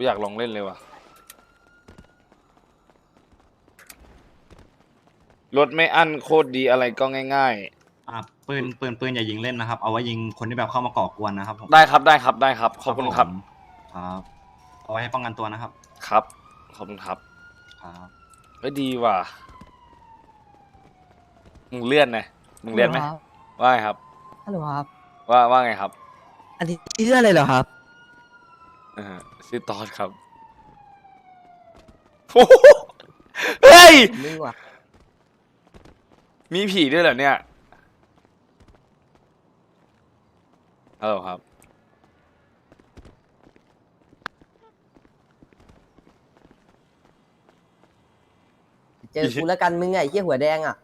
กูอยากลองเล่นเลยว่ะ รถไม่อั้นโคตรดีอะไรก็ง่าย อ่าปืนปืนปืนอย่ายิงเล่นนะครับ เอาไว้ยิงคนที่แบบเข้ามาก่อกวนนะครับผมๆ ได้ครับได้ครับได้ครับ ขอบคุณครับ ผมครับเอาไว้ให้ป้องกันตัวนะครับครับ ขอบคุณครับครับเอ้ยดีว่ะ มึงเลื่อนนะมึงเลื่อนไหม ว่าไงครับ ฮัลโหลครับ ว่าว่าไงครับ อันนี้เรื่องอะไรเหรอครับเออชื่อตอดครับโอ้โหเฮ้ย ไม่ว่ะมีผีด้วยเหรอเนี่ยฮัลโหลครับ เจอกูแล้วกันมึงไงไอ้เหี้ยหัวแดงอะ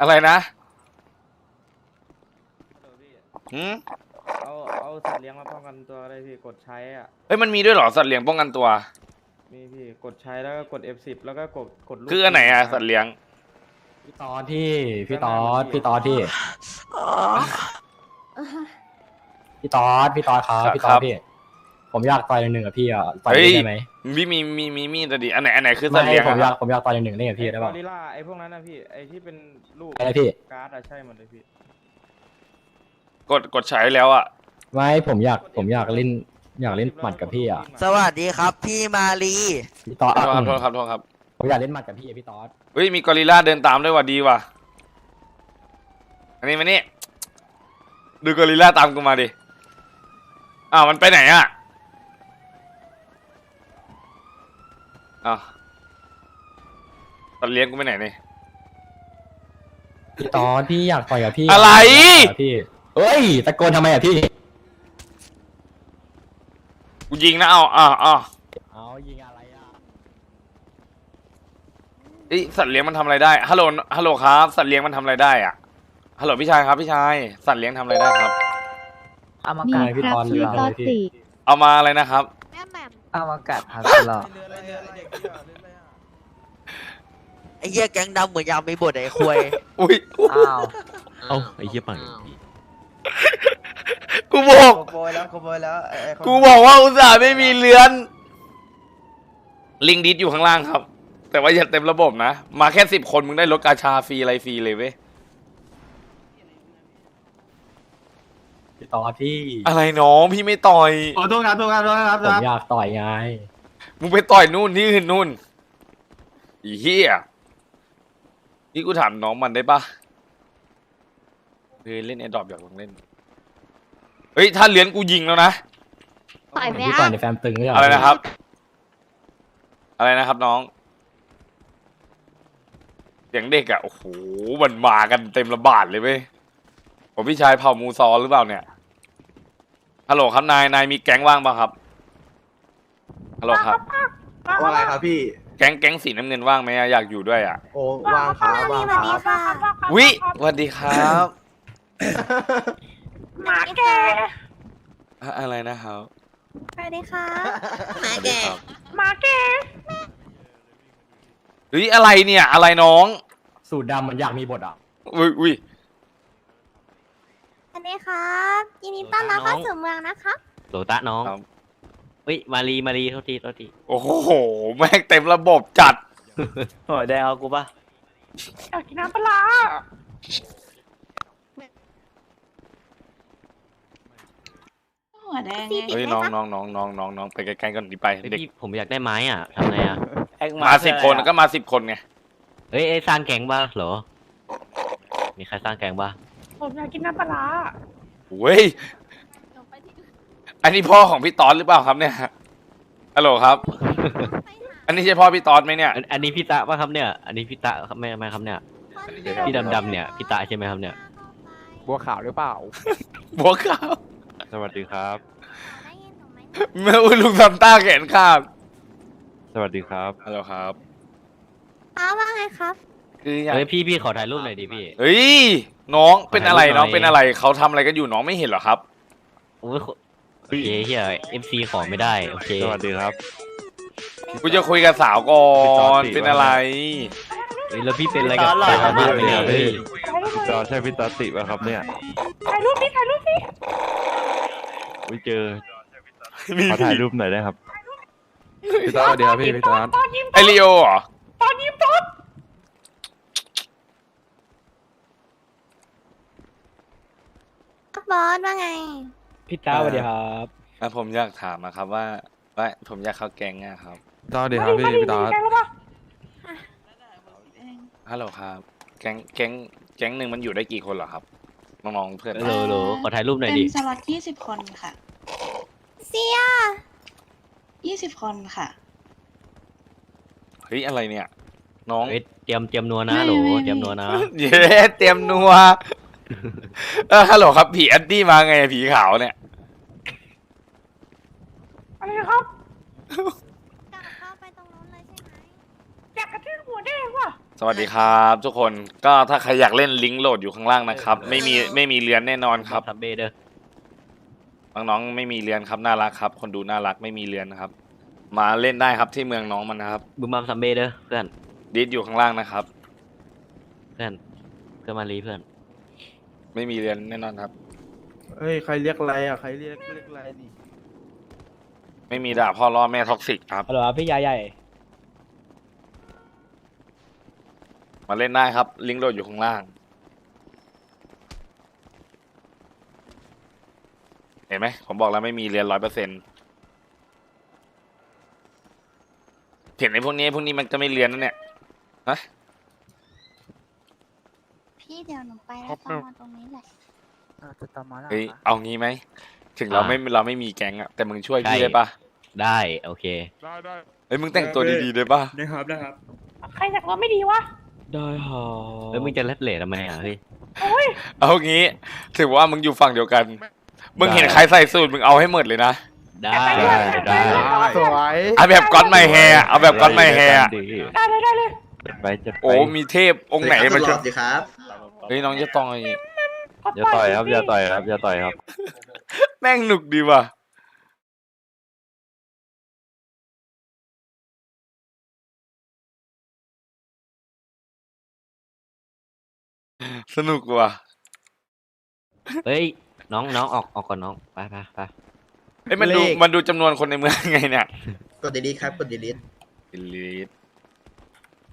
อะไรนะหืมเอาเอา สัตว์เลี้ยงมาป้องกันตัวก็ได้พี่กดใช้อะเฮ้ยมันมีด้วยเหรอสัตว์เลี้ยงป้องกันตัว มีพี่กดใช้แล้วก็กด F10 แล้วก็กดกดลูกคืออันไหนอะคสัรัตบว์เลี้ยงพี่ตอดที่พี่ตอดพี่ตอดที่พี่ตอดพี่ตอดครับครับพี่ตอครัดบพี่ผมอยากต่อยหนึ่งๆกับพี่อะต่อยเฮ้ยได้ไหมมีมีมีมีมีดอะดิอันไหนอันไหนคือสัตว์ไม่เลี้ยงผมอยากอะผมอยากต่อยหนึ่งๆเล่นกับพี่ได้ไอ้กป่ะอริลล่าไอ้พวกนั้นนะพี่ไอ้ที่เป็นลูกอะไรพี่การ์ดอะใช่หมดเลยพี่กดกดใช้แล้วอะ ไม่ผมอยากผมอยากเล่น อยากเล่นหมัดกับพี่อะสวัสดีครับพี่มาลีพี่ตอดโทษครับอืมโทษครับโทษครับผมอยากเล่นหมัดกับพี่อะพี่ตอดเฮ้ยมีกอริลลาเดินตามด้วยว่ะดีว่ะอันนี้มานี่ดูกอริลลาตามกูมาดิอ้าวมันไปไหนอะอ้าวสัตว์เลี้ยงกูไปไหนนี่พี่ตอดพี่อยากต่อยกับพี่อะไรอยากต่อยกับพี่เฮ้ยตะโกนทำไมอะพี่ กูยิงนะเอาอ้าวอ้าวเอายิงอะไรอะเอ้ยสัตว์เลี้ยงมันทำอะไรได้ฮัลโหลฮัลโหลครับ สัตว์เลี้ยงมันทำอะไรได้อะฮัลโหลพี่ชายครับพี่ชายสัตว์เลี้ยงทำอะไรได้ครับเอามาทำกัดไมพี่ตอดพี่เลือกตอเลดยพี่ติเอามาอะไรนะครับ แม่แหม่มเอามากัดครับหรอไอ้เหี้ยแก๊งดำเหมือนยามไม่บทไอ้ควย อุ้ย อ้าว เอ้าไอ้เหี้ยปัง กูบอกขโมยแล้วขโมยแล้วไอ้ไอ้คนกูบอกว่าอุตส่าห์ไม่มีเรือน ลิงดิสอยู่ข้างล่างครับ แต่ว่าอย่าเต็มระบบนะ มาแค่สิบคนมึงได้รถกาชาฟรีอะไรฟรีเลยเว้ยพี่ตอดพี่อะไรน้องพี่ไม่ต่อยโอ้โทษครับโทษครับโทษครับผมอยากต่อยไงมึงไปต่อยนู่นที่อื่นนู่นอีเหี้ยนี่กูถามน้องมันได้ปะเฮ้ยเล่นแอดดอปอยากลองเล่นเฮ้ยถ้าเลี้ยนกูยิงแล้วนะ ต่อยไหมพี่ต่ออะยในแฟมตึงไม่ใช่เหอะไรนะครับ อะไรนะครับน้องเสียงเด็กอะโอ้โหมันมากันเต็มระบาดเลยเว้ยผมพี่ชายเผ่ามูซอหรือเปล่าเนี่ยฮัลโหลครับนายนายมีแก๊งว่างป่ะครับฮัลโหลครับ ว่าไงครับพี่ แก๊งแก๊งสีน้ำเงินว่างไหมอะอยากอยู่ด้วยอะโอ้ว่างครับว่างครับ วิสวัสดีครับ หมาแกอะอะไรนะครับสวัสดีค่ะแม่แกหมาแกเฮ้ยอะไรเนี่ย อะไรน้องสูตรดำมันอยากมีบทอะ อุ้ยอุ้ยสวัสดีครับยินดีต้อนรับเข้าสู่เมืองนะคะโหลตะน้องเฮ้ยมารีมารีเท่าทีเท่าทีโอ้โห แม่งเต็มระบบจัดหอยแดงเอากูปะอยากกินน้ำปลา หัวแดงไงเฮ้ยน้องน้องน้องน้องน้องน้องไปใกล้ๆกันดีไปเฮ้ยเด็กพี่ผมอยากได้ไม้อะทำไงอะมาสิบคนก็มาสิบคนไงเฮ้ยไอ้สร้างแกงบ้าเหรอ มีใครสร้างแกงบ้าผมอยากกินน้ำปลาเว้ยอันนี้พ่อของพี่ตอนหรือเปล่าครับเนี่ยฮัลโหลครับ อันนี้ใช่พ่อพี่ตอนไหมเนี่ย อันอันนี้พี่ตะป่ะครับเนี่ย อันนี้พี่ตะครับแม่ไหมครับเนี่ย พี่ดำๆเนี่ยพี่ตะใช่ไหมครับเนี่ย บัวขาวหรือเปล่า บัวขาว สวัสดีครับ ได้ยินหนูไหมแม่อุ้ยลุงซัมต้าแขนขาดสวัสดีครับ ฮัลโหลครับอ้าวว่าไงครับ คืออยากเฮ้ยพี่พี่ขอถ่ายรูปหน่อยดิพี่ เฮ้ยน้องเป็นอะไรขอถ่ายรูปหน่อยน้องเป็นอะไรเขาทำอะไรกันอยู่น้องไม่เห็นเหรอครับ โอ้ยโอเคเฮียเอฟซีขอไม่ได้ โอเค สวัสดีครับ กูจะคุยกับสาวก่อนเป็นอะไร เฮ้ยแล้วพี่เป็นอะไรกับสาวบ้านไหมเนี่ยพี่พี่จอใช่พี่ตอติป่ะครับเนี่ย ถ่ายรูปดิถ่ายรูปดิ ไม่เจอขอถ่ายรูปหน่อยได้ครับ พี่ตาสวัสดีครับพี่พี่ตาตอนยิ้มไอริโอเหรอตอนยิ้มตอนบอสว่าไง พี่ตาสวัสดีครับอะผมอยากถามนะครับว่าว่าผมอยากเข้าแก๊งอะครับพี่ตาสวัสดีครับพี่พี่ตาฮัลโหลครับ แก๊งแก๊งแก๊งหนึ่งมันอยู่ได้กี่คนเหรอครับ น้องๆเพื่อนโหลโหลขอถ่ายรูปหน่อยเป็นดิสล็อตยี่สิบคนค่ะเสียยี่สิบคนค่ะ เฮ้ย อะไรเนี่ย น้องเอ้ยเตรียมเตรียมนัวนะไม่โหลไม่ไม่ เตรียมนัวนะ เย้เตรียมนัว เออฮัลโหลครับ ผีแอดดี้มาไงผีขาวเนี่ย อะไรครับอยากเข้าไปตรงนู้นเลยใช่ไหมอยากกระทืบหัวแดงว่ะ สวัสดีครับทุกคนก็ถ้าใครอยากเล่นลิงก์โหลดอยู่ข้างล่างนะครับ ไม่มีไม่มีเรียนแน่นอนครับทับเบเด้อน้องๆไม่มีเรียนครับน่ารักครับ คนดูน่ารักไม่มีเรียนนะครับ มาเล่นได้ครับที่เมืองน้องมันนะครับบึมบัมซัมเบเด้อเพื่อนดิสอยู่ข้างล่างนะครับ เพื่อนเพื่อนมารีเพื่อน ไม่มีเรียนแน่นอนครับเฮ้ยใครเรียกอะไรอะใครเรียกเรียกอะไรดิไม่มีด่าพ่อล่อแม่ท็อกซิกครับฮัลโหลครับพี่ยายใหญ่ มาเล่นได้ครับ ลิงก์โหลดอยู่ข้างล่าง เห็นไหมผมบอกแล้วไม่มีเรียนร้อยเปอร์เซ็นต์เห็นไอ้พวกนี้ไอ้พวกนี้มันจะไม่เรียนนั่นเนี่ยพี่เดี๋ยวหนูไปแล้วต้องมาตรงนี้แหละจะตามมาแล้วเฮ้ยเอางี้ไหมถึงเราอ่าไม่เราไม่มีแก๊งอะแต่มึงช่วยพี่ใช่ ได้ปะได้โอเค ได้ได้เฮ้ยมึงแต่งตัวดีๆได้ปะได้ครับได้ครับ ใครอยากว่าไม่ดีวะ ได้ฮะแล้วมึงจะเล็ดเหล่ทำไมอะเฮ้ยเอางี้ ถือว่ามึงอยู่ฝั่งเดียวกัน มึงเห็นได้ใครใส่สูตรมึงเอาให้หมดเลยนะได้ได้สวยเอาแบบก้อนไมแฮร์เอาแบบก้อนไมแฮร์ได้เลยได้เลยจะไปจะไปโอ้มีเทพองค์ไหนมาช่วยสวัสดีครับเฮ้ยน้องจะต้องไอ้อย่าต่อยครับอย่าต่อยครับอย่าต่อยครับ แม่งหนุกดีว่ะ สนุกว่ะเฮ้ย น้องน้องออกออกก่อนน้อง ไปไปไปเอ้ยมันดูเลข มันดูจำนวนคนในเมืองไงเนี่ยกดดีๆครับกดดีลีด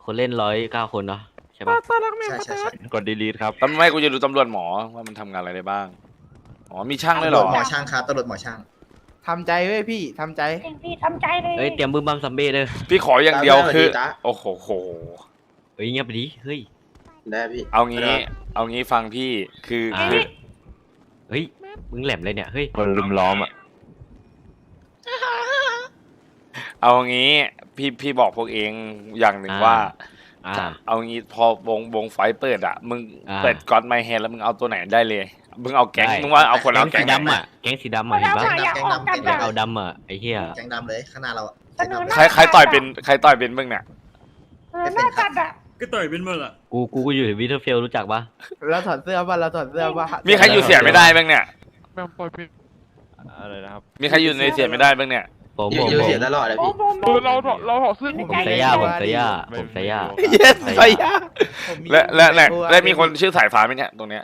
คนเล่นร้อยเก้าคนเนาะใช่ปะๆใช่ใช่ใช่กดดีลีทครับตำรวจไม่กูจะดูตำรวจหมอว่ามันทำงานอะไรได้บ้าง อ๋อมีช่างด้วยเหรตำรอวจหมอช่างครับตำรวจหมอช่าง ทำใจเว้ยพี่ทำใจ เองพี่ทำใจเลยเฮ้ยเตรียมบึมบัมซัมเบเด้อพี่ขออย่างเดียวตามได้คือสวัสดีจ๊ะ โอ้โหโห เฮ้ยเงียบไปดิเฮ้ย ได้พี่เอางี้ เอางี้ฟังพี่คืออ่าคือเฮ้ย มึงแหลมเลยเนี่ย เฮ้ย คนลุมล้อมอะ เอางี้พี่พี่บอกพวกเองอย่างหนึ่งว่า อ่า เอางี้พอวงวงไฟเปิดอะ มึงอ่า เปิดก้อนไมแฮนแล้วมึงเอาตัวไหนได้เลย มึงเอาแก๊งได้ มึงว่าเอาคนแก๊เอางแก๊สีงไหนดำอะ แก๊งสีดำอะเห็นปะอยากออกกันแก๊แบงบ เอาดำอะไอ้เหี้ยแกงดำเลยข้างหน้าเราอะเสนอหน้าใครใครต่อยเป็นใครต่อยเป็นมึงเนี่ย เออหน้าจัดอะ ก็ต่อยเป็นหมดอะกูกูกูอยู่วิเทอร์เฟลรู้จักปะเราถอดเสื้อป่ะเราถอดเสื้อป่ะมีใครอยู่เสียไม่ได้บ้างเนี่ย แม่งปล่อยพี่อะไรนะครับ มีใครอยู่ในเสียไม่ได้บ้างเนี่ย ผมยืผนมยืนผมเสียตลอดเลยโอ้พี่โหเออเราเราถอดเสื้อผมสายาผมสายาผมสายาเย็นสยาและและและและมีคนชื่อสายฟ้าไหมเนี่ยตรงเนี้ย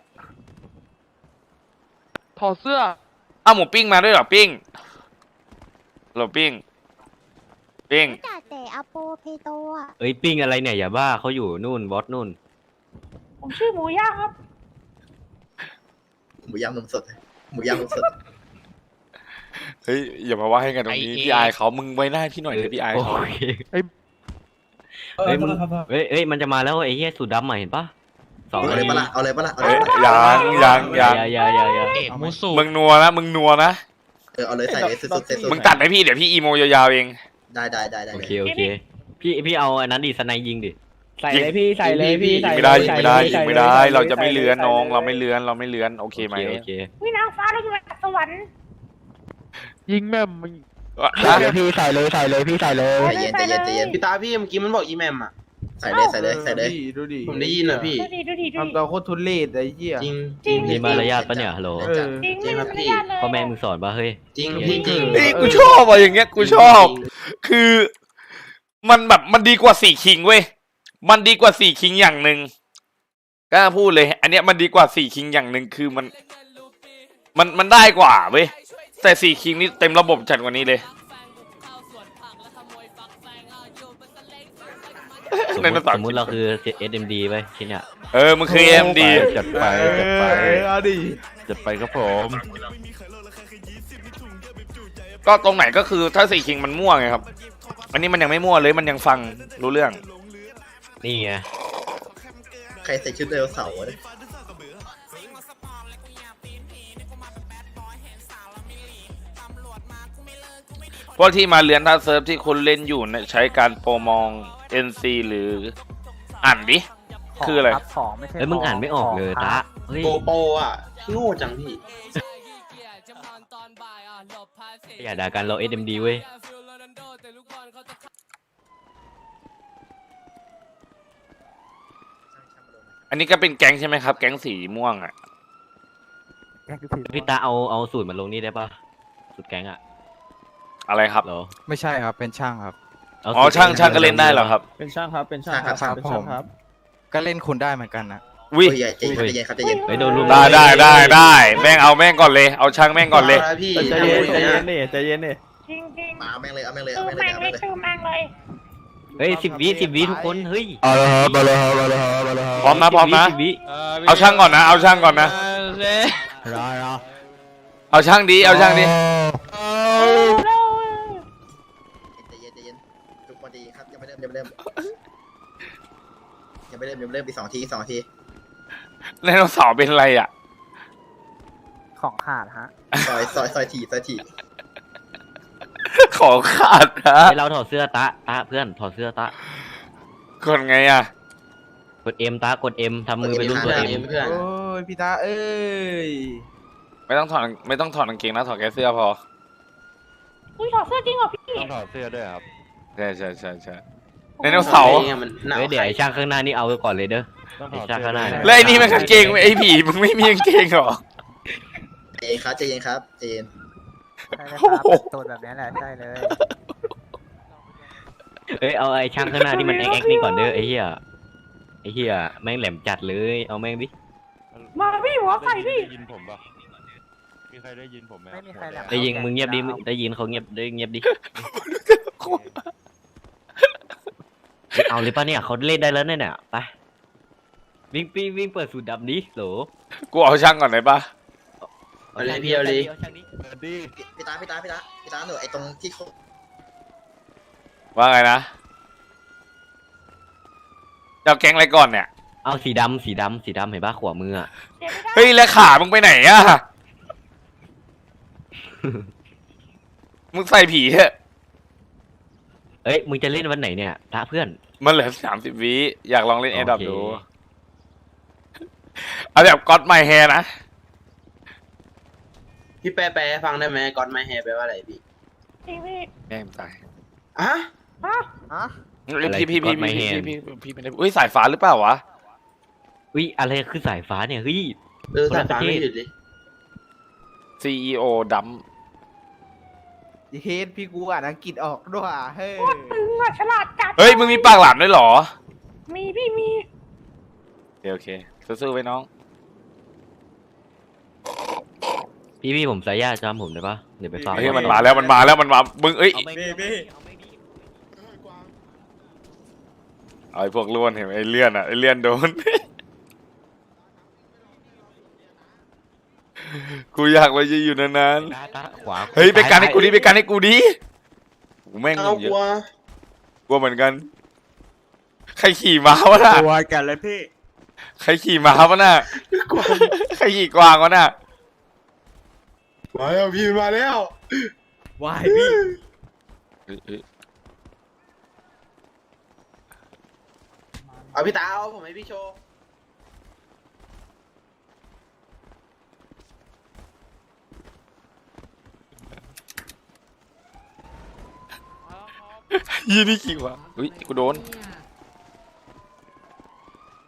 ถอดเสื้ออ้าวหมูปิ้งมาด้วยเหรอปิ้งโหลปิ้งปิ้งจัด แต่อโปเพโตอะเอ้ยปิ้งอะไรเนี่ยอย่าบ้าเขาอยู่นู่นบอสนู่น ผมชื่อหมูย่างครับ หมูย่างนมสด หมูย่างนมสด เฮ้ยอย่ามาว่าให้กันตรงนี้พี่อายเขามึงไว้หน้าพี่หน่อยเถอะพี่อายโอเขาเคเฮ้ยมึง เฮ้ยเฮ้ยมันจะมาแล้วไอ้เหี้ยสูดดำอะเห็นปะสองเอาเลยปะล่ะ เอาเลยปะล่ะ เอาเลเฮ้ยยปะล่ะยังยังอยังย่าอย่าอย่าอย่ามึงนัวนะมึงนัวนะ เออ เอาเลยใส่เลยสุดๆเซ็ตสุดมึงตัดให้พี่เดี๋ยวพี่อีโมยาวๆเอง ได้ได้ได้ได้โอเลยเคโอเค พี่พี่เอาอันนั้นดิสไนยิงดิใส่เลยพี่ใส่เลยพี่ยิใส่งเลยไม่ได้ยิงใส่ไม่เลยได้ยิงไม่ได้ใส่ลยเราจะไม่ใส่เลื้อนใส่น้องลยเราไม่เลื้อนเราไม่เลื้อนโอเคโอไหมเคโอเควินางฟ้าเราอยู่จากสวรรค์ยิงแม่มมึงอะใส่เลยพี่ใส่เลยใส่เลยพี่ใส่เลยใจเย็นใจเย็นใจเย็นพี่ตาพี่เมื่อกี้มันบอกอีแมมอะ ใส่เลยใส่เลยใส่เลย ดูดิผมได้ยินอะพี่ ดูดิดูดิดูดิ ทำตัวโคตรทุเรศไอ้เหี้ย จริงจริง มีมารยาทปะเนี่ยฮัลโหลเออ จริงจริไม่งครับมีพี่มารยาทเลยพ่อแม่มึงสอนปะเฮ้ย จริงพี่จริงเฮ้ยกูชอบอะอย่างเงี้ยกูชอบ คือ มันแบบมันดีกว่าสี่คิงเว้ย มันดีกว่าสี่คิงอย่างหนึ่งกล้าพูดเลย อันเนี้ยมันดีกว่าสี่คิงอย่างหนึ่งคือมัน มันมันได้กว่าเว้ยแต่สี่คิงนี่เต็มระบบจัดกว่านี้เลย สมไดมโนติเสาสร์มมติเราคือ SMD ไปชิ้นเนี่ยเออมึงคือ AMD จัดไปจัดไปเอาดิจัดไปครับผมก็ตรงไหนก็คือถ้าสี่คิงมันมั่วไงครับ อันนี้มันยังไม่มั่วเลยมันยังฟังรู้เรื่อง นี่ไงใครใส่ชุดไดโนเสาร์วะเนี่ยพวกที่มาเรียนท่าเซิร์ฟที่คุณเล่นอยู่เนี่ยใช้การโปรมอง NC หรือ อ่านดิ คืออะไรของไม่ใช่เอ้ยมึงอ่านไม่ออกเลยตาเฮ้ยโปโปอะพี่โง่จังพี่ อย่าด่ากันเรา SMD เว้ยอันนี้ก็เป็นแก๊งใช่ไหมครับ แก๊งสีม่วงอะพี่ตาเอาเอาสูตรมาลงนี่ได้ปะสูตรแก๊งอะอะไรครับ เหรอไม่ใช่ครับ เป็นช่างครับเา อ๋อสูตรช่างแก๊ช่างก็เล่นได้เหรอครับเป็นช่างครับ เป็นช่างครับครับเป็นช่างครับ ก็เล่นคุณได้เหมือนกันนะวิโอ้ยอย่าใจเย็นครับใจเย็นครับใจเย็นไปโดนรุมได้ได้ได้ได้แม่งเอาแม่งก่อนเลยเอาช่างแม่งก่อนเลยพี่ใจเย็นใจเย็นนี่ใจเย็นนี่จริงจริงมาเอาแม่งเลยเอาแม่งเลยตูเอาแม่งเลยแม่งเอาเลแม่งเลยยตูแม่งเลยเฮ้ยสิบวิสิบวิทุกคนเฮ้ยเอาเลยครับเอาเลยครับเอาเลยครับเอาเลยครับพร้อมนะพร้อมนะสิบวิเอาช่างก่อนนะเอาช่างก่อนนะรอรอเอาช่างดีเอาช่างดี ใจเย็นใจเย็นทุกคนดีครับยังไม่ เริ่มยังไม่เริ่มยังไม่เริ่มยังไม่เริ่มอีกสองทีอีกสองทีไดโนเสาร์เป็นอะไรอะ ของขาดฮะซอยซอยซอยทีซอยทีของขาดนะให้เราถอดเสื้อตาตาเพื่อนถอดเสื้อตาคนไงอะ กดเอ็มตากดเอ็มทำมือเป็นรูปตัวเอ็มเพื่อนโอ้ยพี่ตาเอ้ยไม่ต้องถอดไม่ต้องถอดกางเกงนะถอดแค่เสื้อพออุ้ยถอดเสื้อจริงเหรอพี่ต้องถอดเสื้อด้วยครับ ใช่ใช่ใช่ใช่ ไดโนเสาร์เฮ้ยเดี๋ยวไอ้ช่างข้างหน้านี่เอาไปก่อนเลยเด้อ ต้องถไอ้อดช่างเสื้ข้างหน้าด้วยแล้วไอ้นี่มันกางเกงไอ้ผีมึงไม่มีกางเกงเหรอ ใจเย็นครับใจเย็นครับใจเย็นใช่เลยครับตัวแบบนี้แหละใช่เลยเฮ้ยเอาไอ้ช่างข้างหน้าที่มันแอ๊กๆนี่ก่อนเด้อไอ้เหี้ยไอ้เหี้ยแม่งแหลมจัดเลยเอาแม่งดิ มาพี่หัวไข่พี่ได้ยินผมปะมีใครได้ยินผมไหมไม่มีใครแหลมได้ยินมึงเงียบดิมึงได้ยินเขาเงียบได้เงียบดิ เฮ้ยเอาเลยปะเนี่ยเขาเล่นได้แล้วเนี่ยเนี่ยไปวิ่งปีวิ่งเปิดสูตรดำดิโหลกูเอาช่างก่อนได้ปะเอาเลยพี่เอาเลยเปิดดิพี่ตาพี่ตาพี่ตาพี่ตาหนูไอ้ตรงที่เขาว่าไงนะจะเอาแก๊งอะไรก่อนเนี่ย เอาสีดำสีดำสีดำเห็นปะขวามืออะเฮ้ยแล้วขามึงไปไหนอะมึงใส่ผีเถอะ เอ้ยมึงจะเล่นวันไหนเนี่ยตาเพื่อน มันเหลือสามสิบวิอยากลองเล่นโอแอเคร์ดับดูเอาแบบก็อดไมแฮนะ พี่แปลแปลฟังได้ไหมก่อนไมแฮแปลว่าอะไรพี่จริงพี่แม่งตายอะฮะอะไรพี่พี่พี่ God My พี่ Hand พี่พี่พี่ไม่ได้อุ้ยสายฟ้าหรือเปล่าวะ อุ้ยอะไรคือสายฟ้าเนี่ยเฮ้ย เออสายฟ้าไม่หยุดเลย CEO ดัม เฮดพี่กูอ่านอังกฤษออกด้วยอะเฮ้ยตึงอะฉลาดจัดเฮ้ย มึงมีปากหลามด้วยเหรอมีพี่มีโอเคโอเคสู้ๆไว้น้อง พี่พี่ผมสายญาติจำผมได้ปะเดี๋ยวไปฟังเฮ้ยมันมาแล้วมันมาแล้วมันมา มึงเอ้ยเอาไม่พี่เอาไอ้พวกล้วนเห็นไหมไอ้เลื่อนอะไอ้เลื่อนโดน กูอยากไปจะอยู่นานตาตาขวาๆเฮ้ยไปกันให้กูดิไปกันให้กูดิกูแม่งเอาเยกลัวอะกลัวเหมือนกัน ใครขี่ม้าวะน่ะตัวกันเลยพี่ใครขี่ม้าวะน่ะใครขี่กวางวะน่ะมาแล้วพี่มาแล้ววายพี่เอ้ยเอ้ยเอาพี่ตาเอาผมให้พี่โชว์ ยี่นี่ขี่กวางอุ้ยกูโดน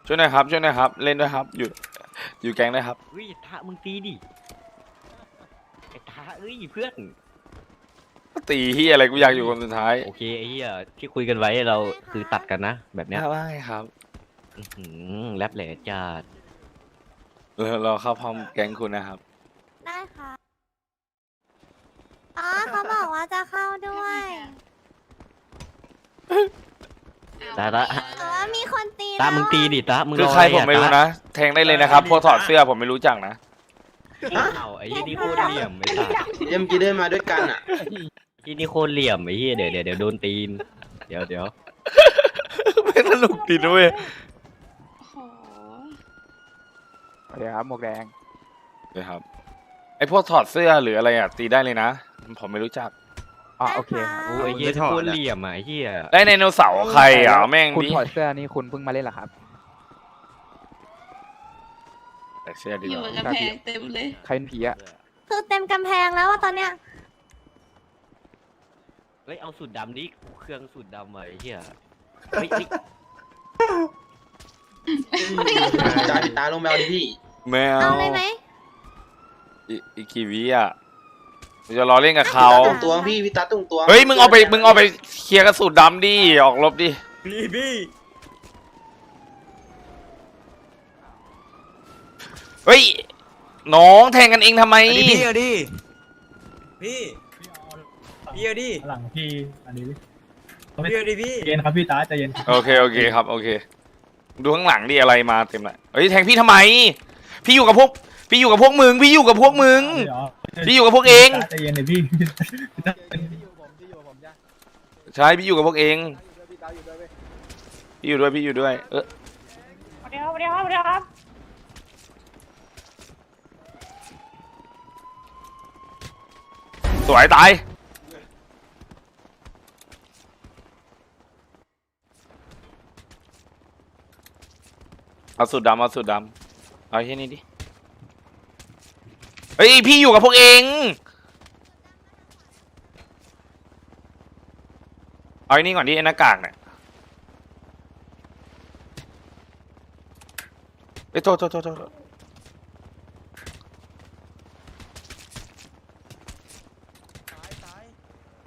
ช่วยหน่อยครับ ช่วยหน่อยครับ เล่นด้วยครับ อยู่ อยู่แก๊งด้วยครับเฮ้ยตามึงตีดิไอ้ตาเอ้ยเพื่อน ตีที่อะไรกูอยากอยู่คนสุดท้ายโอเคไอ้เหี้ยที่คุยกันไว้เราคือตัดกันนะ แบบเนี้ยว่าไงครับอื้อหือแรปแหล่จัดเราเราเข้าพร้อมแก๊งคุณนะครับ ได้ค่ะ อ๋อเขาบอกว่าจะเข้าด้วย ตาตา แต่ว่ามีคนตีตาแล้วมึงตีดิตามึงคืออใครอะผมไม่รู้ตานะแทงได้เลยนะครับพวกถอดเสื้อผมไม่รู้จักนะอ้าวไอ้ยี่นี่โคตรเหลี่ยมไอ้สัสเอ็มกีเดินมาด้วยกันอะยี่นี่โคตรเหลี่ยมไอ้เหี้ยเดี๋ยวเดี๋ยวเดี๋ยวโดนตีน เดี๋ยวเดี๋ยวไม่สนุกดีด้วยโอ้โหเดี๋ยวครับหมวกแดงนะครับไอพวกถอดเสื้อหรืออะไรอะตีได้เลยนะผมไม่รู้จัก อ๋อโอเคครับโอ้ยไอ้เหี้ยโคตรเหลี่ยมอะไอ้เหี้ยได้ไดโนเสาร์ใครอะเอาแม่งคุณดิถอดเสื้อนี่คุณเพิ่งมาเล่นเหรอครับแต่เสื้อดีอยู่กบว่านกำแพงเต็มเลย ใครเป็นผีอะคือเต็มกำแพงแล้วว่าตอนเนี้ยเฮ้ยเอาสูตรดำดิเครื่องสูตรดำอะไอ้เหี้ยเฮ้ยเฮ้ยจานตาลงไปเอาดิพี่แมวเอาเลยไหมอีอีกกี่วิอะ กูจะรอเล่นกับเขาตุงตัวพี่พี่ตาตุงตัวเฮ้ยมึงเอาไปมึงเอาไปเคลียร์กระสุนดำดิออกรบดิพี่พี่เฮ้ยน้องแทงกันเองทำไมพี่เอาดิพี่พี่เอาดิหลังพี่อันนี้พี่เอาดิพี่เย็นครับพี่ตาใจเย็นโอเคโอเคครับโอเค ดูข้างหลังดิอะไรมาเต็มเลยเฮ้ยแทงพี่ทำไม พี่อยู่กับพวก พี่อยู่กับพวกมึงพี่อยู่กับพวกมึง พี่อยู่กับพวกเอง ใจเย็นเลยพี่ใช่พี่อยู่กับพวกเองพี่อยู่ด้วยพี่อยู่ด้วย เออเดี๋ยวเดี๋ยวเดี๋ยวครับสวยตายเอาสูตรดำเอาสูตรดำเอาแค่นี้ดิ เฮ้ยพี่อยู่กับพวกเองเอาไอ้นี่ก่อนดิไอ้หน้ากากเนี่ยเอ้ยโทษโทษโทษโทษ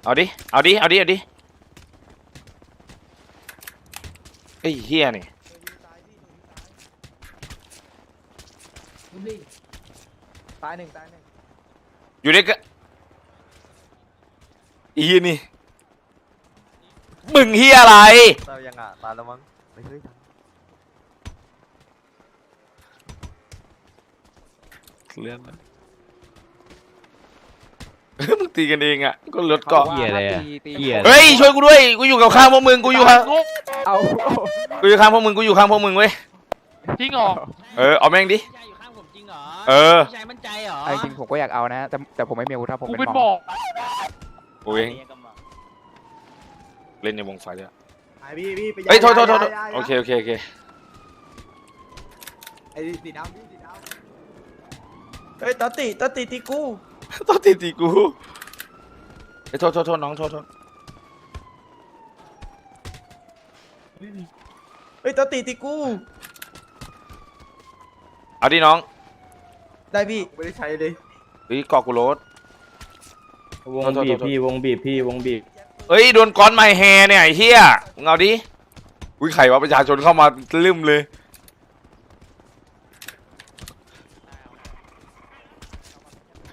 เอาดิ เอาดิ เอาดิ เอาดิไอ้ยเฮียนี่ ตายหนึ่งตายหนึ่งอยู่ด้วยกันอีเหี้ยนี่มึงเฮียอะไรเรายังอะตายแล้วมั้งเฮ้ยเลื่อนมัน มึงตีกันเองอะก็ลดเกาะเหี้ยอะไรอะตีตีเหี้ย เฮ้ยช่วยกูด้วยกูอยู่กับข้างพวกมึงกูอยู่ข้างเอากูอยู่ข้างพวกมึงกูอยู่ข้างพวกมึงเว้ยจริงเหรอเออเอาแม่งดิ เหรอเออ พี่ชายมั่นใจเหรอจริงๆผมก็อยากเอานะ แต่แต่ผมไม่มีอาวุธถ้าผมเป็นหมอกูเองเล่นในวงไฟด้วยพี่พี่ไปเฮ้ยโทษโทษโทษโอเคโอเคโอเคไอ้สีดำพี่สีดเฮ้ยตาติตาติติกูต้องตีตีกูเฮ้ยโทษโทษโทษน้องโทษโทษเฮ้ยตาติติกูเอาดิน้อง ได้พี่ำไม่ได้ใช้เลยเฮ้ยเกาะกูโรด วงบีบพี่วงบีบพี่วงบีบเฮ้ยโดนก้อนไมแฮเนี่ยไอ้เหี้ยมึงเอาดิอุ้ยไข่วะประชาชนเข้ามาลืมเลย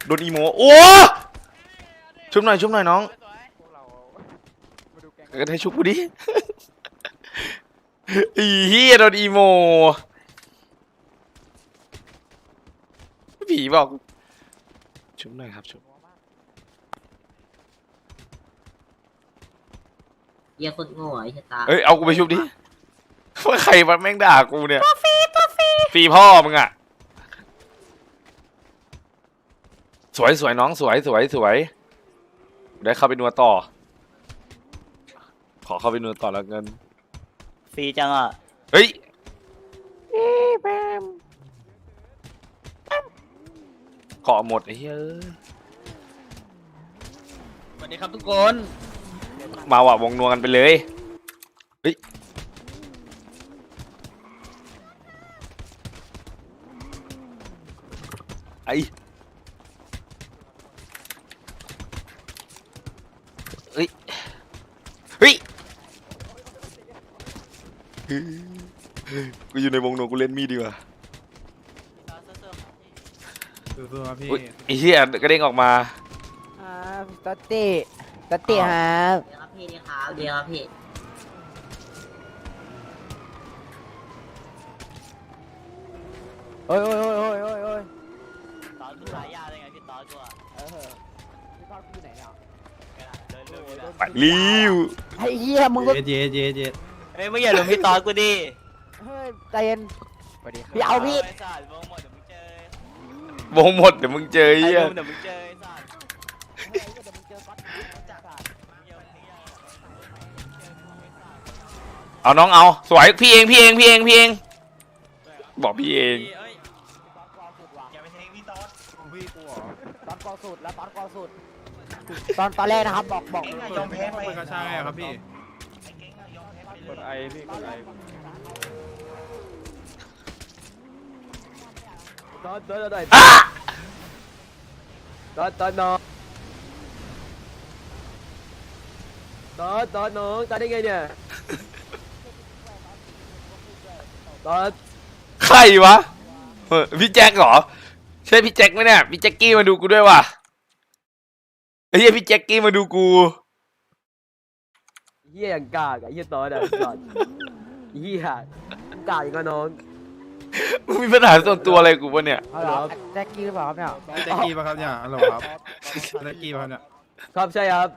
โดนอีโมโอ้ชุบหน่อยชุบหน่อยน้องกระเทยชุบกูดิ อีเหี้ยโดนอีโม ผีบอกชุบหน่อยครับชุบเยี่ยคนโง่ไอ้ชะตาเอ้ยเอากูไปชุบดิว่าใครมาแม่งด่ากูเนี่ยฟรีตัวฟรีฟรีพ่อมึงอะสวยสวยน้องสวยสวยสวยได้เข้าไปนัวต่อ ขอเข้าไปนัวต่อแล้วเงิน ฟรีจังอะ เฮ้ย เกาะหมดไอ้เฮ้ยสวัสดีครับทุกคนมาว่ะวงนัวกันไปเลยเฮ้ยไอเฮ้ยเฮ้ยกูอยู่ในวงนัวกูเล่นมีดดีกว่า สู้ครับพี่ อุ๊ไอ้เหี้ยกระเด้งออกมา ครับตัตติตตติครับเดี๋ยวครับพี่นี่ครับเดี๋ยวครับพี่ โอ้ยโอ้ยโอ้ยโอ้ยโอ้ยตอนกูสายยาเลยไงพี่ตอนกูเออพี่ตอนกูอยู่ไหนเนี่ยกรดลิ้วไอ้เหี้ยมึงก็เย็เย็เย็เฮ้ยไม่อย่าลืมพี่ตอตัวดิเฮ้ยใจเย็นพี่เอาพี่ วงหมดเดี๋ยวมึงเจอไอ้ไอ้เหี้ยวงเดี๋ยวมึงเจอไอ้สัตว์เอาน้องเอา สวยพี่เองพี่เองพี่เองพี่เอง บอกพี่เองตอนกอสุดแล้วตอนกอสุด ตอนตอนแรกนะครับบอกบอกยอมแพ้ไปก็ใช่ครับพี่ กดไอพี่กดไอ ตอนตอนตอน อะ ตอนตอนน้องตอนตอน น้องตอนได้ไงเนี่ยตอนใครวะเออพี่แจ็คเหรอ ใช่พี่แจ็คไหมเนี่ยพี่แจ็คกี้มาดูกูด้วยว่ะไอ้เหี้ยพี่แจ็คกี้มาดูกูเฮียอย่างกากอะเฮียตอนอะตอนเฮียกากอีกก็น้อง มึงมีปัญหาส่วนตัวอะไรกูปะเนี่ย เอาเหรอแจ็คกี้หรือเปล่าครับเนี่ย แจ็คกี้ป่ะครับเนี่ยฮัลโหลครับแจ็คกี้ป่ะครับเนี่ย ครับใช่ครับ